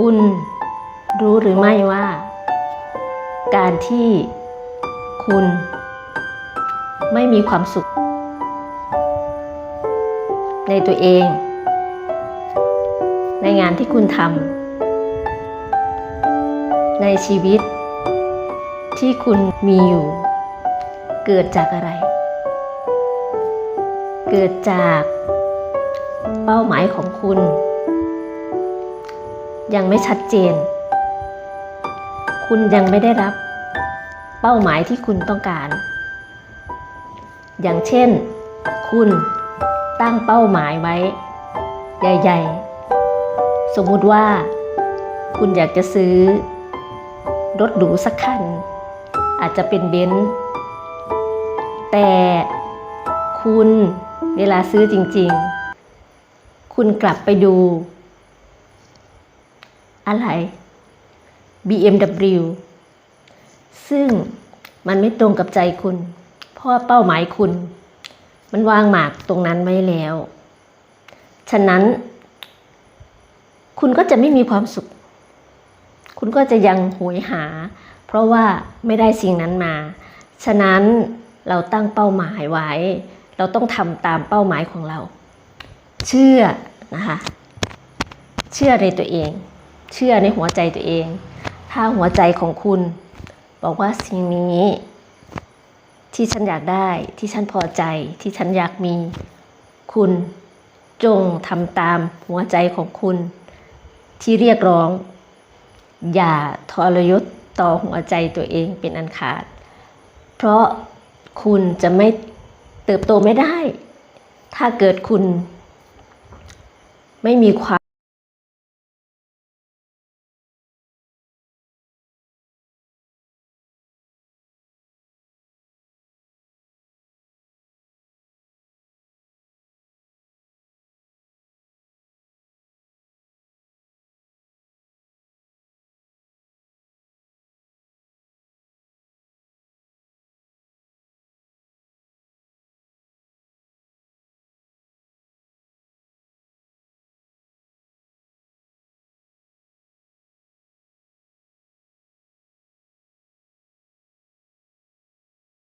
คุณรู้หรือไม่ว่า การที่คุณไม่มีความสุข ในตัวเอง ในงานที่คุณทำในชีวิต ที่คุณมีอยู่ เกิดจากอะไร เกิดจากเป้าหมายของคุณ ยังไม่ชัดเจน คุณยังไม่ได้รับ เป้าหมายที่คุณต้องการ อย่างเช่น คุณตั้งเป้าหมายไว้ ใหญ่ ๆ สมมุติว่า คุณอยากจะซื้อ รถหรูสักคัน อาจจะเป็นเบนซ์แต่คุณเวลาซื้อจริง ๆ คุณกลับไปดู อะไร BMW ซึ่งมันไม่ตรงกับใจคุณ เพราะว่าเป้าหมายคุณ มันวางหมากตรงนั้นไว้แล้ว ฉะนั้น คุณก็จะไม่มีความสุข คุณก็จะยังโหยหา เพราะว่าไม่ได้สิ่งนั้นมา ฉะนั้นเราตั้งเป้าหมายไว้ เราต้องทำตามเป้าหมายของเรา เชื่อนะคะ เชื่อในตัวเอง เชื่อในหัวใจตัวเอง ถ้าหัวใจของคุณ บอกว่าสิ่งนี้ ที่ฉันอยากได้ ที่ฉันพอใจ ที่ฉันอยากมี คุณจงทำตามหัวใจของคุณ ที่เรียกร้อง อย่าทรยศต่อหัวใจตัวเองเป็นอันขาด เพราะคุณจะไม่เติบโตไม่ได้ ถ้าเกิดคุณไม่มีความ